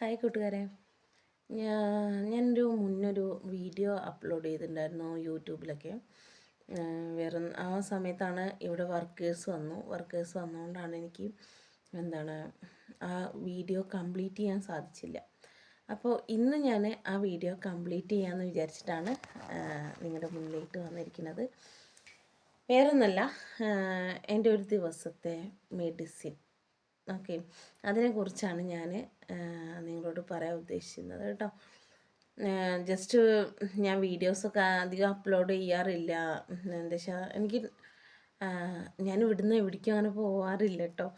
Hi കൂട്ടുകാരെ. ഞാൻ ഞാനൊരു മുന്നൊരു വീഡിയോ അപ്ലോഡ് ചെയ്തിട്ടുണ്ടായിരുന്നു യൂട്യൂബിലൊക്കെ. വേറെ ആ സമയത്താണ് ഇവിടെ വർക്കേഴ്സ് വന്നു. വർക്കേഴ്സ് വന്നുകൊണ്ടാണ് എനിക്ക് എന്താണ് ആ വീഡിയോ കംപ്ലീറ്റ് ചെയ്യാൻ സാധിച്ചില്ല. അപ്പോൾ ഇന്ന് ഞാൻ ആ വീഡിയോ കംപ്ലീറ്റ് ചെയ്യാമെന്ന് വിചാരിച്ചിട്ടാണ് നിങ്ങളുടെ മുന്നിലേക്ക് വന്നിരിക്കുന്നത്. വേറൊന്നല്ല എന്റെ ഒരു ദിവസത്തെ മെഡിസിൻ ഓക്കെ. അതിനെക്കുറിച്ചാണ് ഞാൻ നിങ്ങളോട് പറയാൻ ഉദ്ദേശിക്കുന്നത് കേട്ടോ. ജസ്റ്റ് ഞാൻ വീഡിയോസൊക്കെ അധികം അപ്ലോഡ് ചെയ്യാറില്ല. എന്താ എനിക്ക് ഞാൻ ഇവിടുന്ന് എവിടേക്കും അങ്ങനെ പോവാറില്ല കേട്ടോ.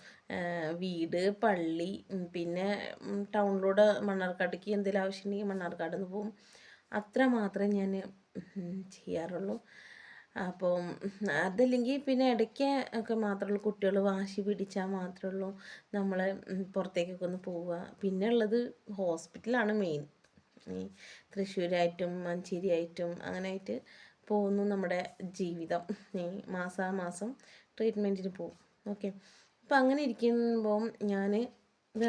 വീട് പള്ളി പിന്നെ ടൗണിലൂടെ മണ്ണാർക്കാട്ടേക്ക് എന്തെങ്കിലും ആവശ്യമുണ്ടെങ്കിൽ മണ്ണാർക്കാട് നിന്ന് പോകും അത്ര മാത്രമേ ഞാൻ ചെയ്യാറുള്ളൂ. അപ്പം അതല്ലെങ്കിൽ പിന്നെ ഇടയ്ക്ക് ഒക്കെ മാത്രമേ ഉള്ളൂ. കുട്ടികൾ വാശി പിടിച്ചാൽ മാത്രമേ ഉള്ളൂ. നമ്മൾ പുറത്തേക്കൊക്കെ ഒന്ന് പോവുക. പിന്നെ ഉള്ളത് ഹോസ്പിറ്റലാണ് മെയിൻ ഈ തൃശ്ശൂരായിട്ടും മഞ്ചേരിയായിട്ടും അങ്ങനെ ആയിട്ട് പോകുന്നു നമ്മുടെ ജീവിതം. ഈ മാസാമാസം ട്രീറ്റ്മെന്റിന് പോകും. ഓക്കെ അപ്പം അങ്ങനെ ഇരിക്കുമ്പം ഞാൻ ഇത്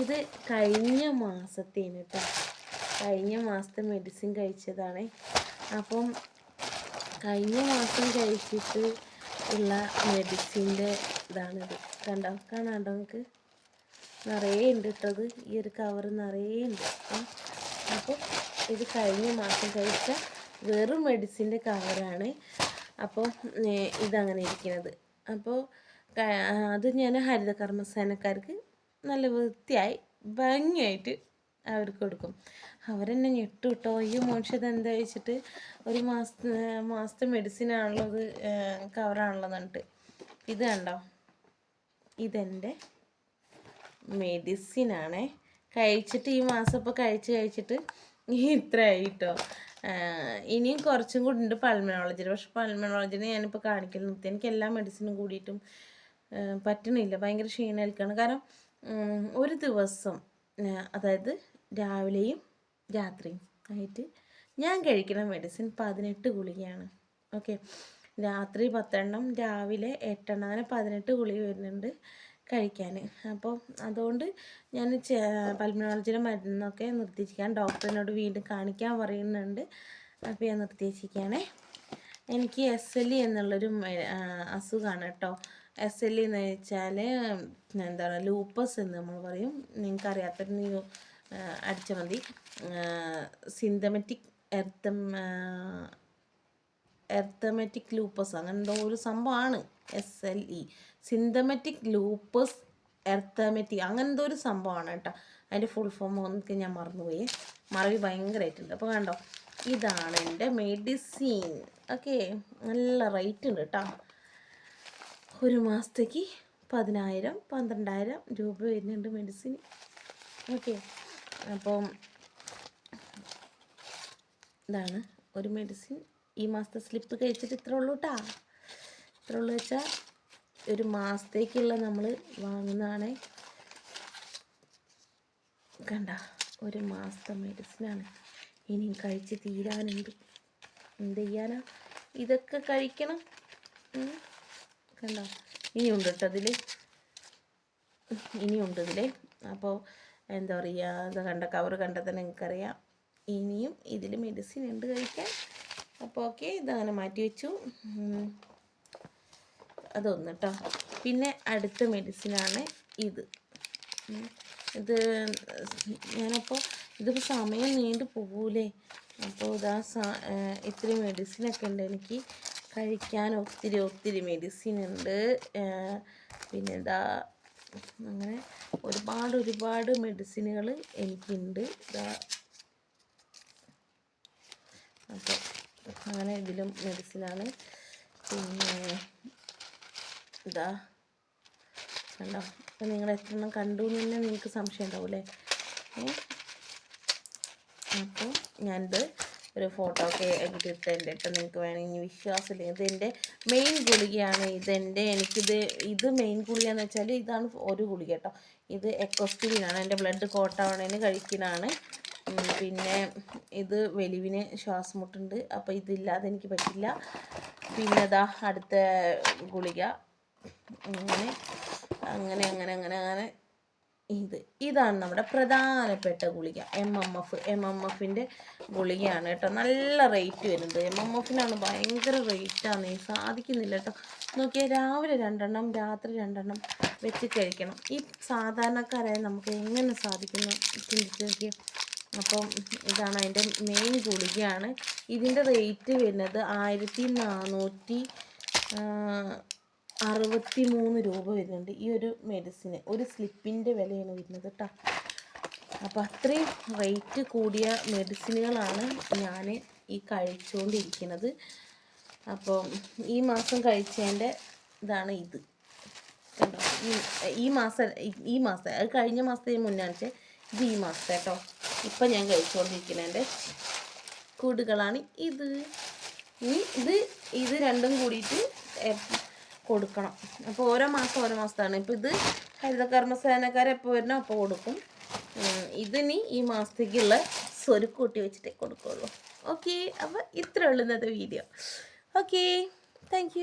ഇത് കഴിഞ്ഞ മാസത്തേന് കേട്ടോ കഴിഞ്ഞ മാസത്തെ മെഡിസിൻ കഴിച്ചതാണേ. അപ്പം കഴിഞ്ഞ മാസം കഴിച്ചിട്ട് ഉള്ള മെഡിസിന്റെ ഇതാണിത് കണ്ടോ കാണാണ്ടോ നമുക്ക് നിറയെ ഉണ്ട് ഇട്ടത് ഈ ഒരു കവർ നിറയെ ഉണ്ട്. അപ്പോൾ ഇത് കഴിഞ്ഞ മാസം കഴിച്ച വെറും മെഡിസിന്റെ കവറാണ് അപ്പോൾ ഇതങ്ങനെ ഇരിക്കുന്നത് അപ്പോൾ അത് ഞാൻ ഹരിത കർമ്മസേനക്കാർക്ക് നല്ല വൃത്തിയായി ഭംഗിയായിട്ട് അവർക്ക് കൊടുക്കും. അവരെന്നെ ഞെട്ടു കേട്ടോ ഈ മോശം എന്താ വെച്ചിട്ട് ഒരു മാസത്തെ മാസത്തെ മെഡിസിൻ ആണല്ലോ കവറാണല്ലോ എന്നിട്ട് ഇത് കണ്ടോ? ഇതെന്റെ മെഡിസിനാണേ കഴിച്ചിട്ട് ഈ മാസം ഇപ്പോൾ കഴിച്ച് കഴിച്ചിട്ട് ഇത്രയായി കേട്ടോ ഇനിയും കുറച്ചും കൂടി ഉണ്ട് പൾമനോളജിയിൽ പക്ഷെ പൾമനോളജിനെ ഞാനിപ്പോൾ കാണിക്കൽ നിർത്തി. എനിക്ക് എല്ലാ മെഡിസിനും കൂടിയിട്ടും പറ്റണില്ല. ഭയങ്കര ക്ഷീണമായിരിക്കുകയാണ് കാരണം ഒരു ദിവസം അതായത് രാവിലെയും രാത്രിയും ആയിട്ട് ഞാൻ കഴിക്കുന്ന മെഡിസിൻ പതിനെട്ട് ഗുളികയാണ്. ഓക്കെ രാത്രി പത്തെണ്ണം രാവിലെ എട്ടെണ്ണം അങ്ങനെ പതിനെട്ട് ഗുളിക വരുന്നുണ്ട് കഴിക്കാൻ അപ്പോൾ അതുകൊണ്ട് ഞാൻ പൽമനോളജിയുടെ മരുന്നൊക്കെ നിർത്തിച്ചിരിക്കാൻ ഡോക്ടറിനോട് വീണ്ടും കാണിക്കാൻ പറയുന്നുണ്ട്. അപ്പോൾ ഞാൻ നിർത്തിച്ചിരിക്കുകയാണേ എനിക്ക് എസ് എൽ ഇ എന്നുള്ളൊരു അസുഖമാണ് കേട്ടോ എസ് എൽ ഇ എന്ന് വെച്ചാൽ എന്താണ് ലൂപ്പസ് എന്ന് നമ്മൾ പറയും. നിങ്ങൾക്ക് നിങ്ങൾക്കറിയാത്തൊരു നീ അടിച്ച മതി സിന്തമെറ്റിക് എർത്തം എർത്തമെറ്റിക് ലൂപ്പസ് അങ്ങനെ എന്തോ ഒരു സംഭവമാണ് S L E systemic lupus എർത്തമെറ്റിക് അങ്ങനെ എന്തോ ഒരു സംഭവമാണ് കേട്ടോ. അതിന്റെ ഫുൾ ഫോം ഒന്നൊക്കെ ഞാൻ മറന്നുപോയി. മറവി ഭയങ്കരമായിട്ടുണ്ട് അപ്പോൾ കണ്ടോ ഇതാണ് എന്റെ മെഡിസിൻ ഓക്കെ നല്ല റേറ്റ് ഉണ്ട് കേട്ടോ. ഒരു മാസത്തേക്ക് പതിനായിരം പന്ത്രണ്ടായിരം രൂപ വരുന്നുണ്ട് മെഡിസിൻ ഓക്കെ അപ്പം ഇതാണ് ഒരു മെഡിസിൻ ഈ മാസത്തെ സ്ലിപ്പ് കഴിച്ചിട്ട് ഇത്ര ഉള്ളൂ കേട്ടാ ഇത്ര ഉള്ളൂ വെച്ചാൽ ഒരു മാസത്തേക്കുള്ള നമ്മൾ വാങ്ങുന്നതാണ്. കണ്ട ഒരു മാസത്തെ മെഡിസിനാണ് ഇനിയും കഴിച്ച് തീരാനുണ്ട്. എന്ത് ചെയ്യാനാ? ഇതൊക്കെ കഴിക്കണം. കണ്ട? ഇനിയുണ്ട് കേട്ടോ അതിൽ ഇനിയുണ്ട് ഇതിൽ അപ്പോൾ എന്താ പറയുക ഇത് കണ്ട കവർ കണ്ടത് നിങ്ങൾക്കറിയാം. ഇനിയും ഇതിൽ മെഡിസിൻ ഉണ്ട് കഴിക്കാൻ. അപ്പോൾ ഓക്കെ ഇതങ്ങനെ മാറ്റി വെച്ചു. അതൊന്ന് കേട്ടോ പിന്നെ അടുത്ത മെഡിസിനാണ് ഇത്. ഇത് ഞാനപ്പോൾ ഇതിപ്പോൾ സമയം നീണ്ടു പോകൂലേ. അപ്പോൾ ഇതാ ഇത്രയും മെഡിസിനൊക്കെ ഉണ്ട് എനിക്ക്. കഴിക്കാൻ ഒത്തിരി ഒത്തിരി മെഡിസിൻ ഉണ്ട്. പിന്നെ ഇതാ അങ്ങനെ ഒരുപാട് ഒരുപാട് മെഡിസിനുകൾ എനിക്കുണ്ട്. അപ്പോൾ അങ്ങനെ ഇതിലും മെഡിസിനാണ് പിന്നെ ഇതാ കണ്ടോ? അപ്പം നിങ്ങൾ എത്ര എണ്ണം കണ്ടു എന്ന് തന്നെ നിങ്ങൾക്ക് സംശയം ഉണ്ടാവും അല്ലേ? അപ്പോൾ ഞാനിത് ഒരു ഫോട്ടോ ഒക്കെ എടുത്തിട്ടുണ്ട്. കേട്ടോ നിങ്ങൾക്ക് വേണമെങ്കിൽ വിശ്വാസമില്ലെങ്കിൽ ഇതെന്റെ മെയിൻ ഗുളികയാണ്. ഇതെന്റെ എനിക്കിത് ഇത് മെയിൻ ഗുളികയെന്ന് വെച്ചാൽ ഇതാണ് ഒരു ഗുളിക കേട്ടോ. ഇത് എക്കോസ്റ്റിനാണ് എന്റെ ബ്ലഡ് കോട്ടാവണേന് കഴിക്കുന്നതാണ്. പിന്നെ ഇത് വെലിവിന് ശ്വാസമുട്ടുണ്ട്. അപ്പോൾ ഇതില്ലാതെ എനിക്ക് പറ്റില്ല. പിന്നെ അതാ അടുത്ത ഗുളിക. അങ്ങനെ അങ്ങനെ അങ്ങനെ അങ്ങനെ അങ്ങനെ ഇത്. ഇതാണ് നമ്മുടെ പ്രധാനപ്പെട്ട ഗുളിക. M M F M M എഫിന്റെ ഗുളികയാണ് കേട്ടോ. നല്ല റേറ്റ് വരുന്നത്. എം എം എഫിനാണ് ഭയങ്കര റേറ്റാണ് സാധിക്കുന്നില്ല കേട്ടോ. നോക്കിയാൽ രാവിലെ രണ്ടെണ്ണം രാത്രി രണ്ടെണ്ണം വെച്ച് കഴിക്കണം. ഈ സാധാരണക്കാരായ നമുക്ക് എങ്ങനെ സാധിക്കുന്നു? ചിന്തിച്ച് നോക്കിയാൽ അപ്പം ഇതാണ് അതിന്റെ മെയിൻ ഗുളികയാണ്. ഇതിന്റെ റേറ്റ് വരുന്നത് ആയിരത്തി നാനൂറ്റി അറുപത്തി മൂന്ന് രൂപ വരുന്നുണ്ട് ഈ ഒരു മെഡിസിന് ഒരു സ്ലിപ്പിന്റെ വിലയാണ് വരുന്നത് കേട്ടോ അപ്പോൾ അത്രയും റേറ്റ് കൂടിയ മെഡിസിനുകളാണ് ഞാൻ ഈ കഴിച്ചുകൊണ്ടിരിക്കുന്നത് അപ്പം ഈ മാസം കഴിച്ചതിന്റെ ഇതാണ് ഇത്. കണ്ടോ? ഈ ഈ മാസം ഈ- മാസം അത് കഴിഞ്ഞ മാസത്തെ മുന്നാണിച്ച് ഇത് ഈ മാസത്തെ കേട്ടോ ഇപ്പം ഞാൻ കഴിച്ചുകൊണ്ടിരിക്കുന്നതിന്റെ കൂടുകളാണ് ഇത്. ഇനി ഇത് ഇത് രണ്ടും കൂടിയിട്ട് കൊടുക്കണം. അപ്പോൾ ഓരോ മാസം ഓരോ മാസത്താണ്. ഇപ്പോൾ ഇത് ഹരിതകർമ്മസേനക്കാർ എപ്പോൾ വരണോ അപ്പോൾ കൊടുക്കും. ഇതിനി ഈ മാസത്തേക്കുള്ള സ്വരുക്ക് കൂട്ടി വെച്ചിട്ടേ കൊടുക്കുള്ളൂ. ഓക്കെ അപ്പോൾ ഇത്രയുള്ളൂ ഇന്നത്തെ വീഡിയോ. Okay thank